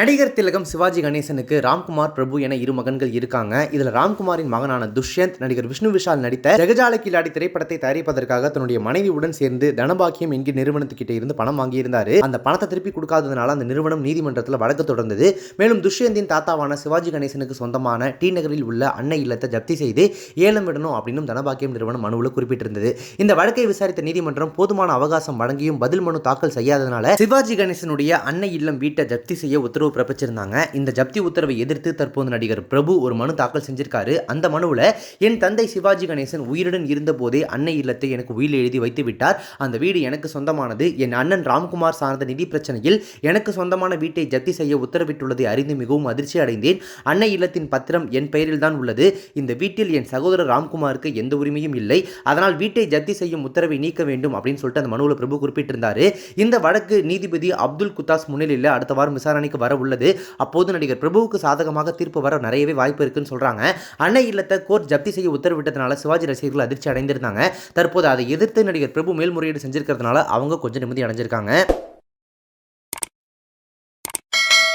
நடிகர் திலகம் சிவாஜி கணேசனுக்கு ராம்குமார் பிரபு என இரு மகன்கள் இருக்காங்க. இதுல ராம்குமாரின் மகனான துஷ்யந்த் நடிகர் விஷ்ணு விஷால் நடித்த ஜெகஜால கிலாடி திரைப்படத்தை தயாரிப்பதற்காக தன்னுடைய மனைவியுடன் சேர்ந்து தனபாக்கியம் என்கிற நிறுவனத்துக்கிட்ட இருந்து பணம் வாங்கியிருந்தாரு. அந்த பணத்தை திருப்பி கொடுக்காததுனால அந்த நிறுவனம் நீதிமன்றத்தில் வழக்கு தொடர்ந்தது. மேலும் துஷ்யந்தின் தாத்தாவான சிவாஜி கணேசனுக்கு சொந்தமான டி நகரில் உள்ள அன்னை இல்லத்தை ஜப்தி செய்து ஏலம் விடணும் அப்படின்னு தனபாக்கியம் நிறுவனம் மனுவில் குறிப்பிட்டிருந்தது. இந்த வழக்கை விசாரித்த நீதிமன்றம் போதுமான அவகாசம் வழங்கியும் பதில் மனு தாக்கல் செய்யாததுனால சிவாஜி கணேசனுடைய அன்னை இல்லம் வீட்டை ஜப்தி செய்ய உத்தரவு பிறப்பிச்சிருந்தாங்க இந்த ஜப்தி உத்தரவை எதிர்த்து தற்போது நடிகர் பிரபு ஒரு மனு தாக்கல் செஞ்சிருக்காரு. அந்த மனுவில் என் தந்தை சிவாஜி கணேசன் உயிருடன் இருந்தபோதே அன்னை இல்லத்தை எனக்கு உயில் எழுதி வைத்து விட்டார். அந்த வீடு எனக்கு சொந்தமானது. என் அண்ணன் ராம்குமார் சார்ந்த நிதி பிரச்சனையில் எனக்கு சொந்தமான வீட்டை ஜப்தி செய்ய உத்தரவிட்டுள்ளதை அறிந்து மிகவும் அதிர்ச்சி அடைந்தேன். அன்னை இல்லத்தின் பத்திரம் என் பெயரில் தான் உள்ளது. இந்த வீட்டில் என் சகோதரர் ராம்குமாருக்கு எந்த உரிமையும் இல்லை. அதனால் வீட்டை ஜப்தி செய்யும் உத்தரவை நீக்க வேண்டும் அப்படின்னு சொல்லிட்டு அந்த மனுவில் பிரபு குறிப்பிட்டிருந்தாரு. இந்த வழக்கு நீதிபதி அப்துல் குத்தாஸ் முன்னிலையில் அடுத்த வாரம் விசாரணைக்கு வர உள்ளது. அப்போது நடிகர் பிரபுவுக்கு சாதகமாக தீர்ப்பு வர நிறையவே வாய்ப்பு இருக்குன்னு சொல்கிறாங்க அன்னை இல்லத்தை கோர்ட் ஜப்தி செய்ய உத்தரவிட்டதுனால சிவாஜி ரசிகர்கள் அதிர்ச்சி அடைந்திருந்தாங்க. தற்போது அதை எதிர்த்து நடிகர் பிரபு மேல்முறையீடு செஞ்சிருக்கிறதுனால அவங்க கொஞ்சம் நிம்மதி அடைஞ்சிருக்காங்க.